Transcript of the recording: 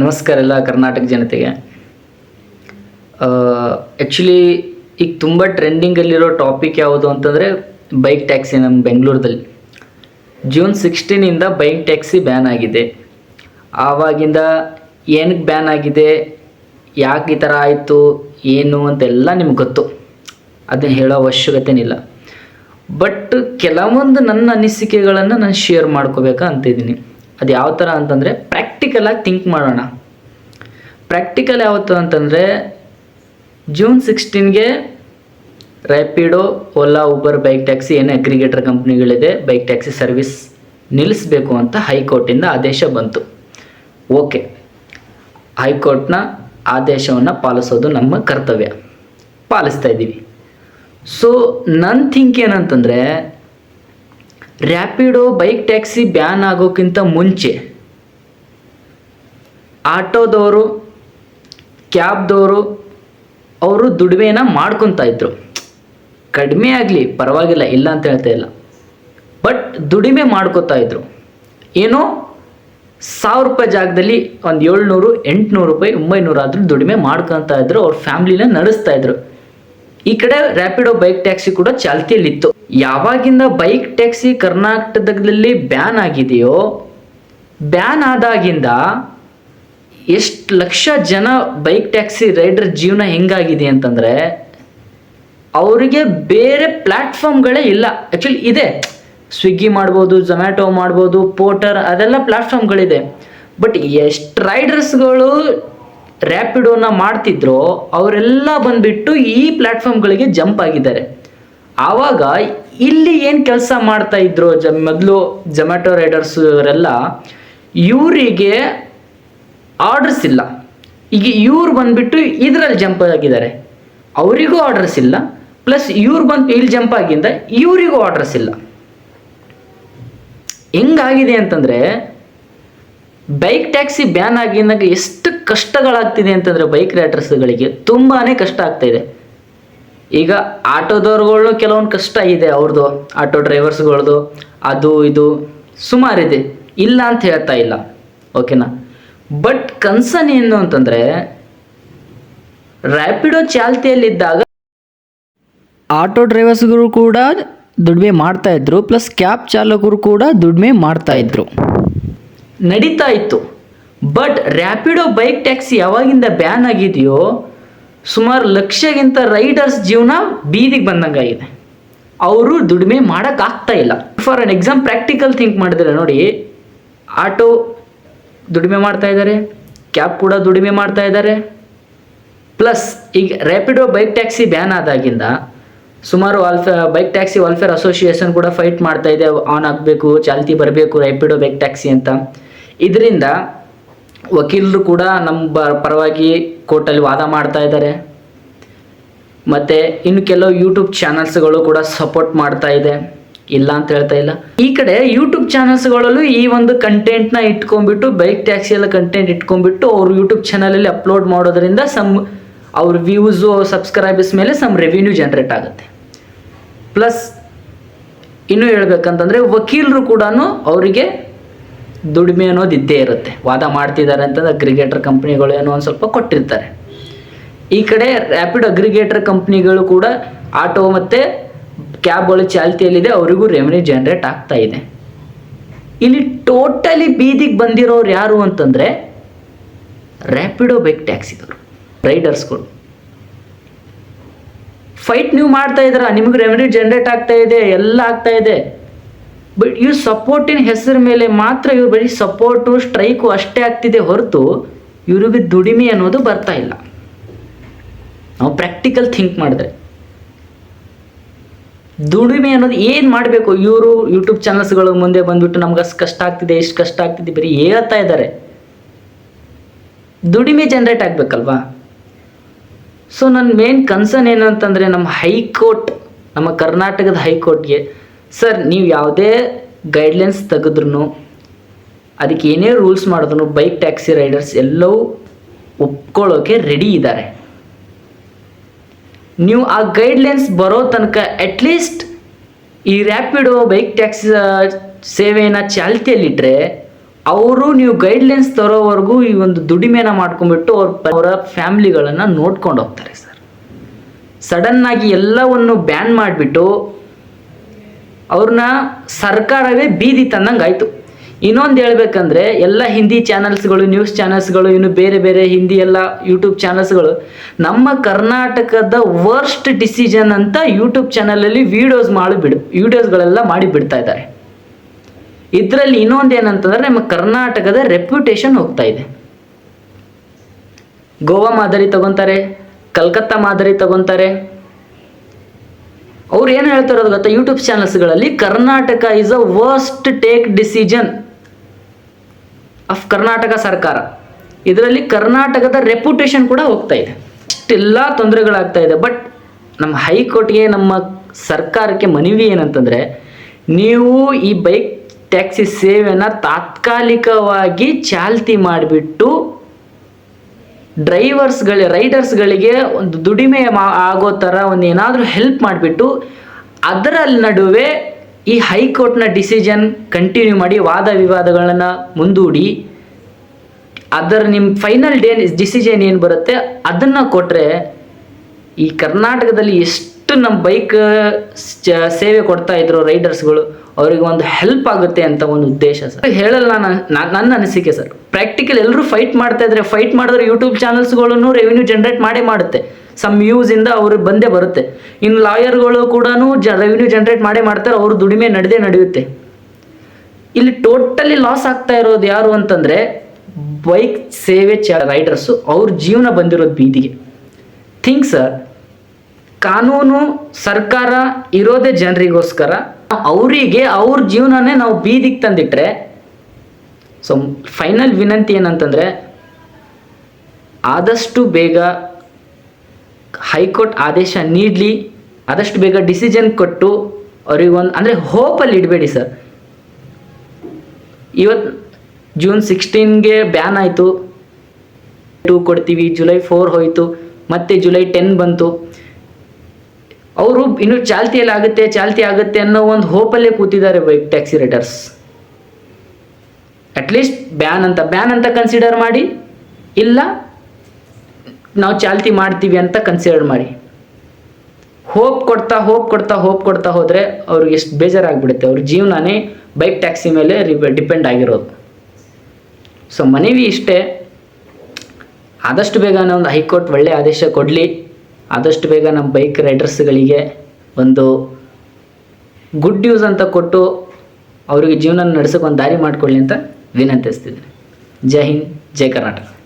ನಮಸ್ಕಾರ ಎಲ್ಲ ಕರ್ನಾಟಕ ಜನತೆಗೆ. ಆ್ಯಕ್ಚುಲಿ ಈಗ ತುಂಬ ಟ್ರೆಂಡಿಂಗಲ್ಲಿರೋ ಟಾಪಿಕ್ ಯಾವುದು ಅಂತಂದರೆ ಬೈಕ್ ಟ್ಯಾಕ್ಸಿ ನಮ್ಮ ಬೆಂಗಳೂರಲ್ಲಿ ಜೂನ್ ಸಿಕ್ಸ್ಟೀನಿಂದ ಬೈಕ್ ಟ್ಯಾಕ್ಸಿ ಬ್ಯಾನ್ ಆಗಿದೆ. ಆವಾಗಿಂದ ಏನಕ್ಕೆ ಬ್ಯಾನ್ ಆಗಿದೆ, ಯಾಕೆ ಈ ಥರ ಆಯಿತು, ಏನು ಅಂತೆಲ್ಲ ನಿಮ್ಗೆ ಗೊತ್ತು. ಅದನ್ನು ಹೇಳೋ ಅವಶ್ಯಕತೆನಿಲ್ಲ ಬಟ್ ಕೆಲವೊಂದು ನನ್ನ ಅನಿಸಿಕೆಗಳನ್ನು ನಾನು ಶೇರ್ ಮಾಡ್ಕೋಬೇಕಾ ಅಂತಿದ್ದೀನಿ. ಅದು ಯಾವ ಥರ ಅಂತಂದರೆ ಪ್ರಾಕ್ಟಿಕಲಾಗಿ ಥಿಂಕ್ ಮಾಡೋಣ. ಪ್ರಾಕ್ಟಿಕಲ್ ಯಾವತ್ತು ಅಂತಂದರೆ June ಸಿಕ್ಸ್ಟೀನ್ಗೆ Rapido Ola Uber bike taxi ಏನೇ ಅಗ್ರಿಗೇಟರ್ ಕಂಪ್ನಿಗಳಿದೆ ಬೈಕ್ ಟ್ಯಾಕ್ಸಿ ಸರ್ವಿಸ್ ನಿಲ್ಲಿಸಬೇಕು ಅಂತ ಹೈಕೋರ್ಟಿಂದ ಆದೇಶ ಬಂತು. ಓಕೆ ಹೈಕೋರ್ಟ್ನ ಆದೇಶವನ್ನು ಪಾಲಿಸೋದು ನಮ್ಮ ಕರ್ತವ್ಯ. ಪಾಲಿಸ್ತಾ ಇದ್ದೀವಿ. ಸೊ ನನ್ನ ಥಿಂಕ್ ಏನಂತಂದರೆ ರ್ಯಾಪಿಡೋ ಬೈಕ್ ಟ್ಯಾಕ್ಸಿ ಬ್ಯಾನ್ ಆಗೋಕ್ಕಿಂತ ಮುಂಚೆ ಆಟೋದವರು, ಕ್ಯಾಬ್ದವರು, ಅವರು ದುಡಿಮೆನ ಮಾಡ್ಕೊತಾ ಇದ್ರು. ಕಡಿಮೆ ಆಗಲಿ, ಪರವಾಗಿಲ್ಲ, ಇಲ್ಲ ಅಂತ ಹೇಳ್ತಾ ಇಲ್ಲ. ಬಟ್ ದುಡಿಮೆ ಮಾಡ್ಕೋತಾ ಇದ್ರು. ಏನೋ ಸಾವಿರ ರೂಪಾಯಿ ಜಾಗದಲ್ಲಿ ಒಂದು ಏಳ್ನೂರು, ಎಂಟುನೂರು ರೂಪಾಯಿ ಒಂಬೈನೂರು ಆದರೂ ದುಡಿಮೆ ಮಾಡ್ಕೊತಾ ಇದ್ರು, ಅವ್ರ ಫ್ಯಾಮ್ಲಿನ ನಡೆಸ್ತಾ ಇದ್ರು. ಈ ಕಡೆ ರ್ಯಾಪಿಡೋ ಬೈಕ್ ಟ್ಯಾಕ್ಸಿ ಕೂಡ ಚಾಲ್ತಿಯಲ್ಲಿತ್ತು. ಯಾವಾಗಿಂದ ಬೈಕ್ ಟ್ಯಾಕ್ಸಿ ಕರ್ನಾಟಕದಲ್ಲಿ ಬ್ಯಾನ್ ಆಗಿದೆಯೋ ಬ್ಯಾನ್ ಆದಾಗಿಂದ ಎಷ್ಟು ಲಕ್ಷ ಜನ ಬೈಕ್ ಟ್ಯಾಕ್ಸಿ ರೈಡರ್ ಜೀವನ ಹೆಂಗಾಗಿದೆ ಅಂತಂದರೆ ಅವರಿಗೆ ಬೇರೆ ಪ್ಲ್ಯಾಟ್ಫಾರ್ಮ್ಗಳೇ ಇಲ್ಲ. ಆ್ಯಕ್ಚುಲಿ ಇದೆ. ಸ್ವಿಗ್ಗಿ ಮಾಡ್ಬೋದು ಝೊಮ್ಯಾಟೊ ಮಾಡ್ಬೋದು ಪೋಟರ್ ಅದೆಲ್ಲ ಪ್ಲ್ಯಾಟ್ಫಾರ್ಮ್ಗಳಿದೆ ಬಟ್ ಎಷ್ಟು ರೈಡರ್ಸ್ಗಳು ರ್ಯಾಪಿಡೋನ ಮಾಡ್ತಿದ್ರೋ ಅವರೆಲ್ಲ ಬಂದ್ಬಿಟ್ಟು ಈ ಪ್ಲ್ಯಾಟ್ಫಾರ್ಮ್ಗಳಿಗೆ ಜಂಪ್ ಆಗಿದ್ದಾರೆ. ಆವಾಗ ಇಲ್ಲಿ ಏನು ಕೆಲಸ ಮಾಡ್ತಾ ಇದ್ರು ಜ, ಮೊದಲು ಜೊಮ್ಯಾಟೊ ರೈಡರ್ಸ್ ಇವರೆಲ್ಲ ಇವರಿಗೆ ಆರ್ಡರ್ಸ್ ಇಲ್ಲ. ಈಗ ಇವ್ರು ಬಂದುಬಿಟ್ಟು ಇದರಲ್ಲಿ ಜಂಪ್ ಆಗಿದ್ದಾರೆ. ಅವರಿಗೂ ಆರ್ಡರ್ಸ್ ಇಲ್ಲ. ಪ್ಲಸ್ ಇವ್ರು ಬಂದು ಇಲ್ಲಿ ಜಂಪ್ ಆಗಿಂದ ಇವರಿಗೂ ಆರ್ಡರ್ಸ್ ಇಲ್ಲ. ಹೆಂಗಾಗಿದೆ ಅಂತಂದರೆ ಬೈಕ್ ಟ್ಯಾಕ್ಸಿ ಬ್ಯಾನ್ ಆಗಿದ್ದಾಗ ಎಷ್ಟು ಕಷ್ಟಗಳಾಗ್ತಿದೆ ಅಂತಂದರೆ ಬೈಕ್ ರೈಡರ್ಸ್ಗಳಿಗೆ ತುಂಬಾ ಕಷ್ಟ ಆಗ್ತಾ ಇದೆ. ಈಗ ಆಟೋದವ್ರುಗಳು ಕೆಲವೊಂದು ಕಷ್ಟ ಇದೆ ಅವ್ರದ್ದು ಆಟೋ ಡ್ರೈವರ್ಸ್ಗಳದ್ದು ಅದು ಇದು ಸುಮಾರಿದೆ ಇಲ್ಲ ಅಂತ ಹೇಳ್ತಾ ಇಲ್ಲ. ಓಕೆನಾ ಬಟ್ ಕನ್ಸರ್ನ್ ಏನು ಅಂತಂದರೆ ರ್ಯಾಪಿಡೋ ಚಾಲ್ತಿಯಲ್ಲಿದ್ದಾಗ ಆಟೋ ಡ್ರೈವರ್ಸ್ಗಳು ಕೂಡ ದುಡಿಮೆ ಮಾಡ್ತಾ ಇದ್ರು ಪ್ಲಸ್ ಕ್ಯಾಬ್ ಚಾಲಕರು ಕೂಡ ದುಡಿಮೆ ಮಾಡ್ತಾ ಇದ್ರು. ನಡೀತಾ ಇತ್ತು. ಬಟ್ ರ್ಯಾಪಿಡೋ ಬೈಕ್ ಟ್ಯಾಕ್ಸಿ ಯಾವಾಗಿಂದ ಬ್ಯಾನ್ ಆಗಿದೆಯೋ ಸುಮಾರು ಲಕ್ಷಗಿಂತ ರೈಡರ್ಸ್ ಜೀವನ ಬೀದಿಗೆ ಬಂದಂಗಾಗಿದೆ. ಅವರು ದುಡಿಮೆ ಮಾಡೋಕ್ಕಾಗ್ತಾ ಇಲ್ಲ. For an exam practical think ಮಾಡಿದ್ರೆ ನೋಡಿ ಆಟೋ ದುಡಿಮೆ ಮಾಡ್ತಾ ಇದ್ದಾರೆ, ಕ್ಯಾಬ್ ಕೂಡ ದುಡಿಮೆ ಮಾಡ್ತಾ ಇದ್ದಾರೆ. ಪ್ಲಸ್ ಈಗ ರ್ಯಾಪಿಡೋ ಬೈಕ್ ಟ್ಯಾಕ್ಸಿ ಬ್ಯಾನ್ ಆದಾಗಿಂದ ಸುಮಾರು ವಾಲ್ಫೇ ಬೈಕ್ ಟ್ಯಾಕ್ಸಿ ವೆಲ್ಫೇರ್ ಅಸೋಸಿಯೇಷನ್ ಕೂಡ ಫೈಟ್ ಮಾಡ್ತಾ ಇದೆ ಆನ್ ಆಗಬೇಕು, ಚಾಲ್ತಿ ಬರಬೇಕು ರ್ಯಾಪಿಡೋ ಬೈಕ್ ಟ್ಯಾಕ್ಸಿ ಅಂತ. ಇದರಿಂದ ವಕೀಲರು ಕೂಡ ನಮ್ಮ ಪರವಾಗಿ ಕೋರ್ಟಲ್ಲಿ ವಾದ ಮಾಡ್ತಾ ಇದ್ದಾರೆ. ಮತ್ತು ಇನ್ನು ಕೆಲವು ಯೂಟ್ಯೂಬ್ ಚಾನಲ್ಸ್ಗಳು ಕೂಡ ಸಪೋರ್ಟ್ ಮಾಡ್ತಾ ಇದೆ. ಇಲ್ಲ ಅಂತ ಹೇಳ್ತಾ ಇಲ್ಲ. ಈ ಕಡೆ ಯೂಟ್ಯೂಬ್ ಚಾನಲ್ಸ್ಗಳಲ್ಲೂ ಈ ಒಂದು ಕಂಟೆಂಟ್ನ ಇಟ್ಕೊಂಡ್ಬಿಟ್ಟು ಬೈಕ್ ಟ್ಯಾಕ್ಸಿ ಎಲ್ಲ ಕಂಟೆಂಟ್ ಇಟ್ಕೊಂಡ್ಬಿಟ್ಟು ಅವ್ರು ಯೂಟ್ಯೂಬ್ ಚಾನಲಲ್ಲಿ ಅಪ್ಲೋಡ್ ಮಾಡೋದ್ರಿಂದ ಸಮ್ ಅವ್ರ ವ್ಯೂಸು ಸಬ್ಸ್ಕ್ರೈಬರ್ಸ್ ಮೇಲೆ ಸಮ್ ರೆವಿನ್ಯೂ ಜನರೇಟ್ ಆಗುತ್ತೆ. ಪ್ಲಸ್ ಇನ್ನೂ ಹೇಳ್ಬೇಕಂತಂದರೆ ವಕೀಲರು ಕೂಡ ಅವರಿಗೆ ದುಡಿಮೆ ಅನ್ನೋದು ಇದ್ದೇ ಇರುತ್ತೆ. ವಾದ ಮಾಡ್ತಿದ್ದಾರೆ ಅಂತಂದ್ರೆ ಅಗ್ರಿಗೇಟರ್ ಕಂಪ್ನಿಗಳು ಏನೋ ಒಂದು ಸ್ವಲ್ಪ ಕೊಟ್ಟಿರ್ತಾರೆ. ಈ ಕಡೆ ರ್ಯಾಪಿಡ್ ಅಗ್ರಿಗೇಟರ್ ಕಂಪ್ನಿಗಳು ಕೂಡ ಆಟೋ ಮತ್ತು ಕ್ಯಾಬ್ಗಳು ಚಾಲ್ತಿಯಲ್ಲಿದೆ, ಅವರಿಗೂ ರೆವೆನ್ಯೂ ಜನರೇಟ್ ಆಗ್ತಾ ಇದೆ. ಇಲ್ಲಿ ಟೋಟಲಿ ಬೀದಿಗೆ ಬಂದಿರೋರು ಯಾರು ಅಂತಂದರೆ ರ್ಯಾಪಿಡೋ ಬೈಕ್ ಟ್ಯಾಕ್ಸಿದವರು ರೈಡರ್ಸ್ಗಳು ಫೈಟ್ ನೀವು ಮಾಡ್ತಾ ಇದ್ದೀರ, ನಿಮಗೆ ರೆವೆನ್ಯೂ ಜನ್ರೇಟ್ ಆಗ್ತಾ ಇದೆ, ಎಲ್ಲ ಆಗ್ತಾ ಇದೆ. ಬಟ್ ಇವ್ರು ಸಪೋರ್ಟಿನ ಹೆಸರ ಮೇಲೆ ಮಾತ್ರ ಇವ್ರು ಬರೀ ಸಪೋರ್ಟು ಸ್ಟ್ರೈಕು ಅಷ್ಟೇ ಆಗ್ತಿದೆ ಹೊರತು ಇವ್ರಿಗೆ ದುಡಿಮೆ ಅನ್ನೋದು ಬರ್ತಾ ಇಲ್ಲ. ನಾವು ಪ್ರಾಕ್ಟಿಕಲ್ ಥಿಂಕ್ ಮಾಡಿದ್ರೆ. ದುಡಿಮೆ ಅನ್ನೋದು ಏನು ಮಾಡಬೇಕು? ಇವರು ಯೂಟ್ಯೂಬ್ ಚಾನಲ್ಸ್ಗಳು ಮುಂದೆ ಬಂದ್ಬಿಟ್ಟು ನಮ್ಗೆ ಅಷ್ಟು ಕಷ್ಟ ಆಗ್ತಿದೆ ಎಷ್ಟು ಕಷ್ಟ ಆಗ್ತಿದೆ ಬರೀ ಹೇಳ್ತಾ ಇದ್ದಾರೆ. ದುಡಿಮೆ ಜನರೇಟ್ ಆಗಬೇಕಲ್ವಾ? ಸೊ ನನ್ನ ಮೇನ್ ಕನ್ಸರ್ನ್ ಏನು ನಮ್ಮ ಹೈಕೋರ್ಟ್, ನಮ್ಮ ಕರ್ನಾಟಕದ ಹೈಕೋರ್ಟ್ಗೆ, ಸರ್, ನೀವು ಯಾವುದೇ ಗೈಡ್ಲೈನ್ಸ್ ತೆಗೆದ್ರೂ ಅದಕ್ಕೆ ಏನೇ ರೂಲ್ಸ್ ಮಾಡಿದ್ರು ಬೈಕ್ ಟ್ಯಾಕ್ಸಿ ರೈಡರ್ಸ್ ಎಲ್ಲವೂ ಒಪ್ಕೊಳ್ಳೋಕೆ ರೆಡಿ ಇದ್ದಾರೆ. ನೀವು ಆ ಗೈಡ್ಲೈನ್ಸ್ ಬರೋ ತನಕ ಅಟ್ಲೀಸ್ಟ್ ಈ ರ್ಯಾಪಿಡೋ ಬೈಕ್ ಟ್ಯಾಕ್ಸಿ ಸೇವೆಯನ್ನು ಚಾಲ್ತಿಯಲ್ಲಿಟ್ಟರೆ ಅವರು ನೀವು ಗೈಡ್ಲೈನ್ಸ್ ತರೋವರೆಗೂ ಈ ಒಂದು ದುಡಿಮೆನ ಮಾಡ್ಕೊಂಡ್ಬಿಟ್ಟು ಅವ್ರ ಅವರ ಫ್ಯಾಮ್ಲಿಗಳನ್ನು ನೋಡ್ಕೊಂಡು ಹೋಗ್ತಾರೆ ಸರ್. ಸಡನ್ನಾಗಿ ಎಲ್ಲವನ್ನು ಬ್ಯಾನ್ ಮಾಡಿಬಿಟ್ಟು ಅವ್ರನ್ನ ಸರ್ಕಾರವೇ ಬೀದಿ ತಂದಂಗೆ ಆಯಿತು ಇನ್ನೊಂದು ಹೇಳ್ಬೇಕಂದ್ರೆ ಎಲ್ಲ ಹಿಂದಿ ಚಾನಲ್ಸ್ಗಳು ನ್ಯೂಸ್ ಚಾನಲ್ಸ್ಗಳು ಇನ್ನು ಬೇರೆ ಬೇರೆ ಹಿಂದಿ ಎಲ್ಲ ಯೂಟ್ಯೂಬ್ ಚಾನಲ್ಸ್ಗಳು ನಮ್ಮ ಕರ್ನಾಟಕದ ವರ್ಸ್ಟ್ ಡಿಸಿಷನ್ ಅಂತ ಯೂಟ್ಯೂಬ್ ಚಾನಲಲ್ಲಿ ವಿಡಿಯೋಸ್ ಮಾಡಿ ಬಿಡ್ ವಿಡಿಯೋಸ್ಗಳೆಲ್ಲ ಮಾಡಿ ಬಿಡ್ತಾ ಇದ್ದಾರೆ. ಇದರಲ್ಲಿ ಇನ್ನೊಂದು ಏನಂತಂದ್ರೆ ನಮ್ಮ ಕರ್ನಾಟಕದ ರೆಪ್ಯುಟೇಷನ್ ಹೋಗ್ತಾ ಇದೆ. ಗೋವಾ ಮಾದರಿ ತಗೊಂತಾರೆ, ಕಲ್ಕತ್ತಾ ಮಾದರಿ ತಗೊಂತಾರೆ. ಅವ್ರು ಏನು ಹೇಳ್ತಿರೋದು ಗೊತ್ತಾ? YouTube ಚಾನಲ್ಸ್ಗಳಲ್ಲಿ Karnataka is a worst take decision of Karnataka ಸರ್ಕಾರ. ಇದರಲ್ಲಿ ಕರ್ನಾಟಕದ ರೆಪ್ಯುಟೇಷನ್ ಕೂಡ ಹೋಗ್ತಾ ಇದೆ. ಇಷ್ಟೆಲ್ಲ ತೊಂದರೆಗಳಾಗ್ತಾ ಇದೆ. ಬಟ್ ನಮ್ಮ ಹೈಕೋರ್ಟ್ಗೆ, ನಮ್ಮ ಸರ್ಕಾರಕ್ಕೆ ಮನವಿ ಏನಂತಂದರೆ, ನೀವು ಈ ಬೈಕ್ ಟ್ಯಾಕ್ಸಿ ಸೇವೆನ ತಾತ್ಕಾಲಿಕವಾಗಿ ಚಾಲ್ತಿ ಮಾಡಿಬಿಟ್ಟು ಡ್ರೈವರ್ಸ್ಗಳ, ರೈಡರ್ಸ್ಗಳಿಗೆ ಒಂದು ದುಡಿಮೆ ಆಗೋ ಥರ ಒಂದು ಏನಾದರೂ ಹೆಲ್ಪ್ ಮಾಡಿಬಿಟ್ಟು ಅದರ ನಡುವೆ ಈ ಹೈಕೋರ್ಟ್ನ ಡಿಸಿಷನ್ ಕಂಟಿನ್ಯೂ ಮಾಡಿ ವಾದ ವಿವಾದಗಳನ್ನು ಮುಂದೂಡಿ, ಅದರ ನಿಮ್ಮ ಫೈನಲ್ ಡೇ ಡಿಸಿಷನ್ ಏನು ಬರುತ್ತೆ, ಅದನ್ನು ಕೊಟ್ಟರೆ ಈ ಕರ್ನಾಟಕದಲ್ಲಿ ಎಷ್ಟು ನಮ್ಮ ಬೈಕ್ ಸೇವೆ ಕೊಡ್ತಾ ಇದ್ರು ರೈಡರ್ಸ್ಗಳು, ಅವರಿಗೆ ಒಂದು ಹೆಲ್ಪ್ ಆಗುತ್ತೆ ಅಂತ ಒಂದು ಉದ್ದೇಶ ಸರ್. ಹೇಳಲ್ಲ ನಾನು ನಾನ್- ನನ್ನ ಅನಿಸಿಕೆ ಸರ್. ಪ್ರಾಕ್ಟಿಕಲ್ ಎಲ್ಲರೂ ಫೈಟ್ ಮಾಡ್ತಾ ಇದ್ರೆ, ಫೈಟ್ ಮಾಡಿದ್ರೆ ಯೂಟ್ಯೂಬ್ ಚಾನಲ್ಸ್ಗಳನ್ನು ರೆವಿನ್ಯೂ ಜನರೇಟ್ ಮಾಡೇ ಮಾಡುತ್ತೆ. ಸಮ್ ಇಂದ ಅವ್ರಿಗೆ ಬಂದೇ ಬರುತ್ತೆ. ಇನ್ನು ಲಾಯರ್ಗಳು ಕೂಡ ಜ ರೆವಿನ್ಯೂ ಜನರೇಟ್ ಮಾಡೇ ಮಾಡ್ತಾರೆ, ಅವ್ರ ದುಡಿಮೆ ನಡೆದೇ ನಡೆಯುತ್ತೆ. ಇಲ್ಲಿ ಟೋಟಲಿ ಲಾಸ್ ಆಗ್ತಾ ಇರೋದು ಯಾರು ಅಂತಂದ್ರೆ ಬೈಕ್ ಸೇವೆ ಚ ರೈಡರ್ಸು ಅವ್ರ ಜೀವನ ಬಂದಿರೋದು ಬೀದಿಗೆ. ಥಿಂಕ್ ಸರ್ ಕಾನೂನು, ಸರ್ಕಾರ ಇರೋದೇ ಜನರಿಗೋಸ್ಕರ ಅವರಿಗೆ ಅವ್ರ ಜೀವನನೇ ನಾವು ಬೀದಿಗೆ ತಂದಿಟ್ರೆ ಸೊ ಫೈನಲ್ ವಿನಂತಿ ಏನಂತಂದರೆ ಆದಷ್ಟು ಬೇಗ ಹೈಕೋರ್ಟ್ ಆದೇಶ ನೀಡಲಿ, ಆದಷ್ಟು ಬೇಗ ಡಿಸಿಷನ್ ಕೊಟ್ಟು ಅವ್ರಿಗೆ ಒಂದು ಅಂದರೆ ಹೋಪಲ್ಲಿ ಇಡಬೇಡಿ ಸರ್. ಇವತ್ತು ಜೂನ್ ಸಿಕ್ಸ್ಟೀನ್ಗೆ ಬ್ಯಾನ್ ಆಯಿತು. ಟೂ ಕೊಡ್ತೀವಿ, ಜುಲೈ ಫೋರ್ ಹೋಯಿತು, ಮತ್ತೆ ಜುಲೈ ಟೆನ್ ಬಂತು. ಅವರು ಇನ್ನು ಚಾಲ್ತಿಯಲ್ಲಿ ಆಗುತ್ತೆ, ಚಾಲ್ತಿ ಆಗುತ್ತೆ ಅನ್ನೋ ಒಂದು ಹೋಪಲ್ಲೇ ಕೂತಿದ್ದಾರೆ bike taxi riders. At least ban ಅಂತ ಬ್ಯಾನ್ ಅಂತ ಕನ್ಸಿಡರ್ ಮಾಡಿ. ಇಲ್ಲ ನಾವು ಚಾಲ್ತಿ ಮಾಡ್ತೀವಿ ಅಂತ ಕನ್ಸಿಡರ್ ಮಾಡಿ. ಹೋಪ್ ಕೊಡ್ತಾ ಹೋಪ್ ಕೊಡ್ತಾ ಹೋಪ್ ಕೊಡ್ತಾ ಹೋದರೆ ಅವ್ರಿಗೆ ಎಷ್ಟು ಬೇಜಾರಾಗ್ಬಿಡುತ್ತೆ. ಅವ್ರ ಜೀವನನೇ ಬೈಕ್ ಟ್ಯಾಕ್ಸಿ ಮೇಲೆ ಡಿಪೆಂಡ್ ಆಗಿರೋದು. ಸೊ ಮನವಿ ಇಷ್ಟೇ. ಆದಷ್ಟು ಬೇಗ ಒಂದು ಹೈಕೋರ್ಟ್ ಒಳ್ಳೆ ಆದೇಶ ಕೊಡಲಿ. ಆದಷ್ಟು ಬೇಗ ನಮ್ಮ ಬೈಕ್ ರೈಡರ್ಸ್ಗಳಿಗೆ ಒಂದು ಗುಡ್ ನ್ಯೂಸ್ ಅಂತ ಕೊಟ್ಟು ಅವರಿಗೆ ಜೀವನ ನಡೆಸೋಕೆ ಒಂದು ದಾರಿ ಮಾಡಿಕೊಳ್ಳಿ ಅಂತ ವಿನಂತಿಸ್ತಿದ್ದೀನಿ. ಜೈ ಹಿಂದ್, ಜೈ ಕರ್ನಾಟಕ.